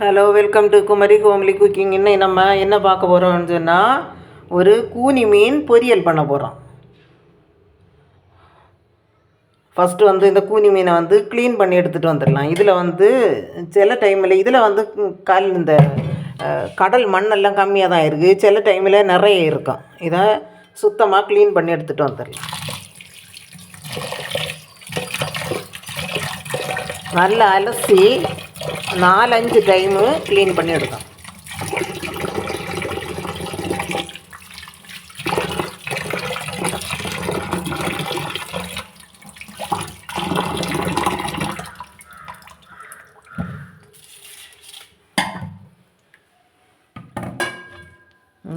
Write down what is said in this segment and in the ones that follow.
Hello welcome to Kumari homely cooking இன்னைக்கு நம்ம என்ன பார்க்க போகிறோம்னு சொன்னால் ஒரு கூனி மீன் பொரியல் பண்ண போகிறோம் ஃபஸ்ட்டு வந்து இந்த கூனி மீனை வந்து க்ளீன் பண்ணி எடுத்துகிட்டு வந்துடலாம். இதில் வந்து சில டைமில் இதில் வந்து கல் இந்த கடல் மண்ணெல்லாம் கம்மியாக தான் இருக்குது சில டைமில் நிறைய இருக்கும். இதை சுத்தமாக க்ளீன் பண்ணி எடுத்துகிட்டு வந்துடலாம். நல்லா அலசி நாலஞ்சு டைமு க்ளீன் பண்ணி எடுக்கணும்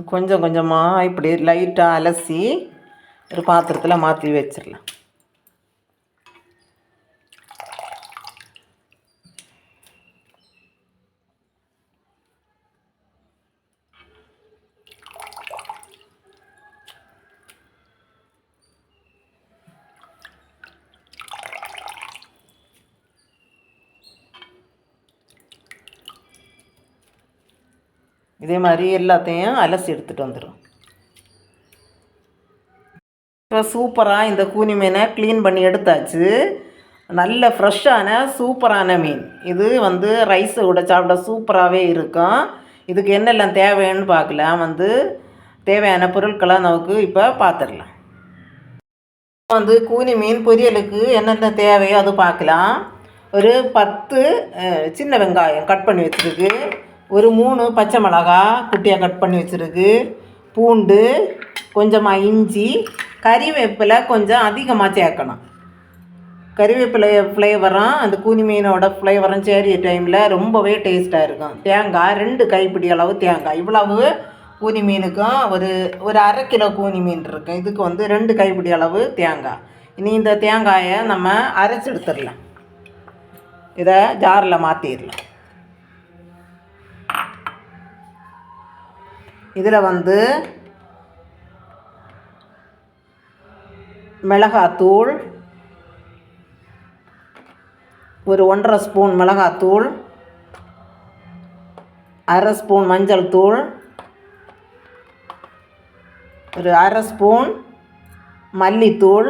கொஞ்சம் கொஞ்சமாக இப்படி லைட்டாக அலசி ஒரு பாத்திரத்தில் மாற்றி வச்சிடலாம் இதே மாதிரி எல்லாத்தையும் அலசி எடுத்துகிட்டு வந்துடும் இப்போ சூப்பராக இந்த கூனி மீனை க்ளீன் பண்ணி எடுத்தாச்சு. நல்ல ஃப்ரெஷ்ஷான சூப்பரான மீன். இது வந்து ரைஸை கூட சாப்பிட சூப்பராகவே இருக்கும். இதுக்கு என்னெல்லாம் தேவைன்னு பார்க்கலாம். வந்து தேவையான பொருட்களாக நமக்கு இப்போ பார்த்துடலாம் வந்து கூனி மீன் பொரியலுக்கு என்னென்ன தேவையோ அது பார்க்கலாம். ஒரு பத்து சின்ன வெங்காயம் கட் பண்ணி வச்சுருக்கு. ஒரு மூணு பச்சை மிளகா குட்டியாக கட் பண்ணி வச்சுருக்கு. பூண்டு கொஞ்சமாக இஞ்சி கறிவேப்பிலை கொஞ்சம் அதிகமாக சேர்க்கணும். கறிவேப்பிலை ஃப்ளேவரும் அந்த கூனி மீனோட ஃப்ளேவரும் சேரிய டைமில் ரொம்பவே டேஸ்ட்டாக இருக்கும். தேங்காய் ரெண்டு கைப்பிடி அளவு தேங்காய். இவ்வளவு கூனி மீனுக்கும் ஒரு ஒரு அரை கிலோ கூனி மீன் இருக்கும் இதுக்கு வந்து ரெண்டு கைப்பிடி அளவு தேங்காய். இனி இந்த தேங்காயை நம்ம அரைச்சி எடுத்துடலாம். இதை ஜாரில் மாற்றிடலாம் இதில் வந்து மிளகாத்தூள் ஒரு ஒன்றரை ஸ்பூன் மிளகாத்தூள் அரை ஸ்பூன் மஞ்சள் தூள் ஒரு அரை ஸ்பூன் மல்லித்தூள்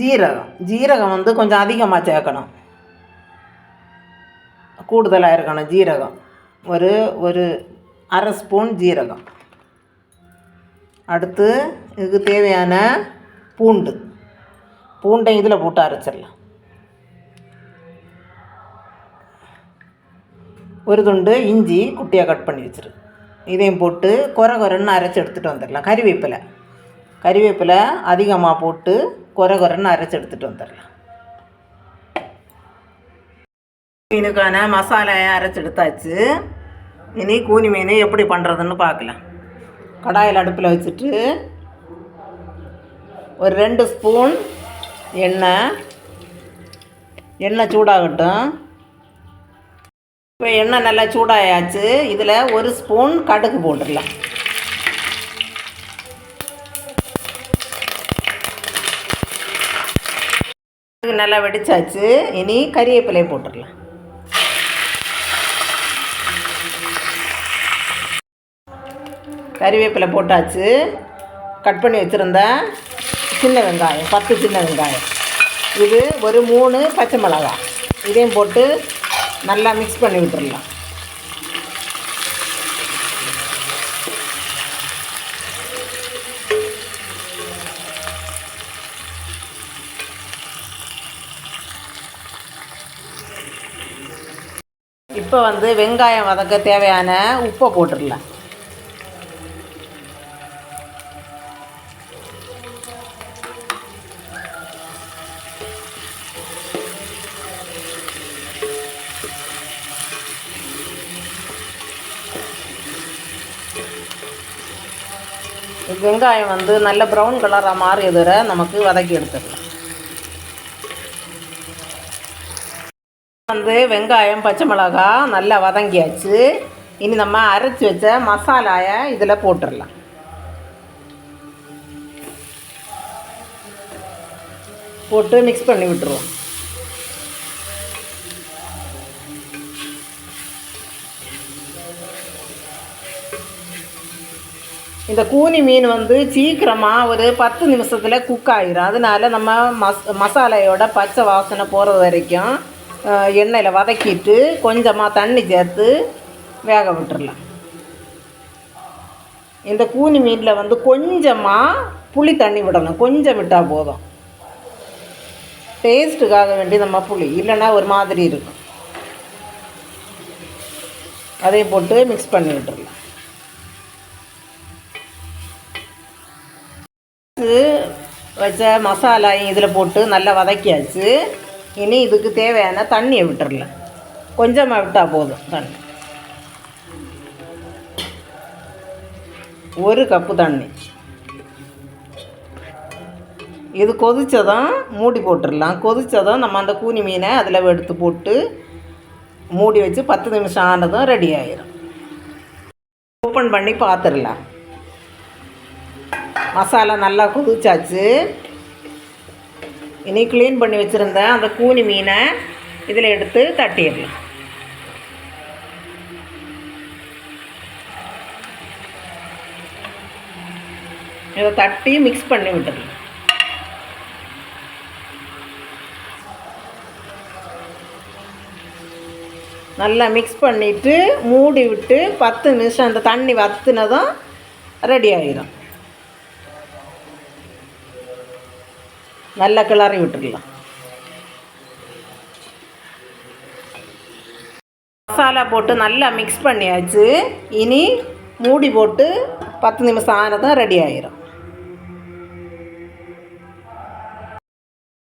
ஜீரகம். ஜீரகம் வந்து கொஞ்சம் அதிகமாக சேர்க்கணும். கூடுதலாக இருக்கணும் ஜீரகம். ஒரு ஒரு அரை ஸ்பூன் ஜீரகம். அடுத்து இதுக்கு தேவையான பூண்டு. பூண்டை இதில் போட்டு அரைச்சிடலாம். ஒரு துண்டு இஞ்சி குட்டியாக கட் பண்ணி வச்சிரு. இதையும் போட்டு குறை குறைன்னு அரைச்சி எடுத்துகிட்டு வந்துடலாம். கறிவேப்பிலை. கறிவேப்பிலை அதிகமாக போட்டு குறை குறைன்னு அரைச்சி எடுத்துகிட்டு வந்துடலாம். மீனுக்கான மசாலாயை அரைச்சி எடுத்தாச்சு. இனி கூனி மீன் எப்படி பண்ணுறதுன்னு பார்க்கலாம். கடாயில் அடுப்பில் வச்சுட்டு ஒரு ரெண்டு ஸ்பூன் எண்ணெய். எண்ணெய் சூடாகட்டும். இப்போ எண்ணெய் நல்லா சூடாயாச்சு. இதில் ஒரு ஸ்பூன் கடுகு போட்டுடலாம். கடுகு நல்லா வெடிச்சாச்சு. இனி கறிவேப்பிலையை போட்டுடலாம். கறிவேப்பிலை போட்டாச்சு. கட் பண்ணி வச்சுருந்த சின்ன வெங்காயம் பத்து சின்ன வெங்காயம். இது ஒரு மூணு பச்சை மிளகாய் இதையும் போட்டு நல்லா மிக்ஸ் பண்ணி விட்டுறலாம். இப்போ வந்து வெங்காயம் வதக்க தேவையான உப்பை போட்டுடலாம் வெங்காயம் வந்து நல்ல ப்ரௌன் கலராக மாறியது வரை நமக்கு வதக்கி எடுத்துக்கலாம். வந்து வெங்காயம் பச்சை மிளகா நல்லா வதங்கியாச்சு. இனி நம்ம அரைச்சி வச்ச மசாலாயை இதில் போட்டுடலாம் போட்டு மிக்ஸ் பண்ணி விட்டுருவோம். இந்த கூனி மீன் வந்து சீக்கிரமாக ஒரு பத்து நிமிஷத்தில் குக் ஆகிரும் அதனால நம்ம மஸ் மசாலையோட பச்சை வாசனை போகிறது வரைக்கும் எண்ணெயில் வதக்கிட்டு கொஞ்சமாக தண்ணி சேர்த்து வேக விட்டுடலாம் இந்த கூனி மீனில் வந்து கொஞ்சமாக புளி தண்ணி விடணும். கொஞ்சம் விட்டால் போதும். டேஸ்ட்டுக்காக வேண்டி நம்ம புளி இல்லைன்னா ஒரு மாதிரி இருக்கும். அதையும் போட்டு மிக்ஸ் பண்ணி விட்டுருலாம் இது வச்ச மசாலாயும் இதில் போட்டு நல்லா வதக்கியாச்சு. இனி இதுக்கு தேவையான தண்ணியை விட்டுறலாம். கொஞ்சமாக விட்டால் போதும் தண்ணி. ஒரு கப்பு தண்ணி. இது கொதித்ததும் மூடி போட்டுடலாம் கொதித்ததும் நம்ம அந்த கூனி மீனை அதில் எடுத்து போட்டு மூடி வச்சு பத்து நிமிஷம் ஆனதும் ரெடி ஆயிரும். ஓப்பன் பண்ணி பார்த்துடலாம். மசாலா நல்லா கொதிச்சாச்சு. இனி க்ளீன் பண்ணி வச்சுருந்த அந்த கூனி மீனை இதில் எடுத்து தட்டிடலாம். இதை தட்டி மிக்ஸ் பண்ணி விட்டுடலாம். நல்லா மிக்ஸ் பண்ணிவிட்டு மூடி விட்டு பத்து நிமிஷம் அந்த தண்ணி வத்துனதும் ரெடி ஆகிடும் நல்லா கிளறி விட்டுடலாம் மசாலா போட்டு நல்லா மிக்ஸ் பண்ணியாச்சு. இனி மூடி போட்டு பத்து நிமிஷம் ஆனதும் ரெடி ஆயிரும்.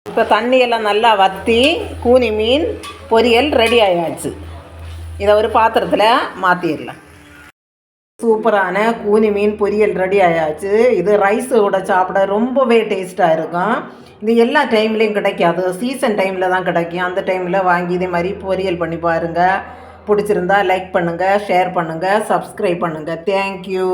இப்போ தண்ணியெல்லாம் நல்லா வற்றி கூனி மீன் பொரியல் ரெடி ஆயாச்சு. இதை ஒரு பாத்திரத்தில் மாற்றிடலாம் சூப்பரான கூனி மீன் பொரியல் ரெடி ஆயாச்சு. இது ரைஸோட சாப்பிட ரொம்பவே டேஸ்ட்டாக இருக்கும். இது எல்லா டைம்லேயும் கிடைக்காது. சீசன் டைமில் தான் கிடைக்கும். அந்த டைமில் வாங்கி இதே மாதிரி பொரியல் பண்ணி பாருங்கள் பிடிச்சிருந்தா லைக் பண்ணுங்கள் ஷேர் பண்ணுங்கள் சப்ஸ்கிரைப் பண்ணுங்கள் தேங்க்யூ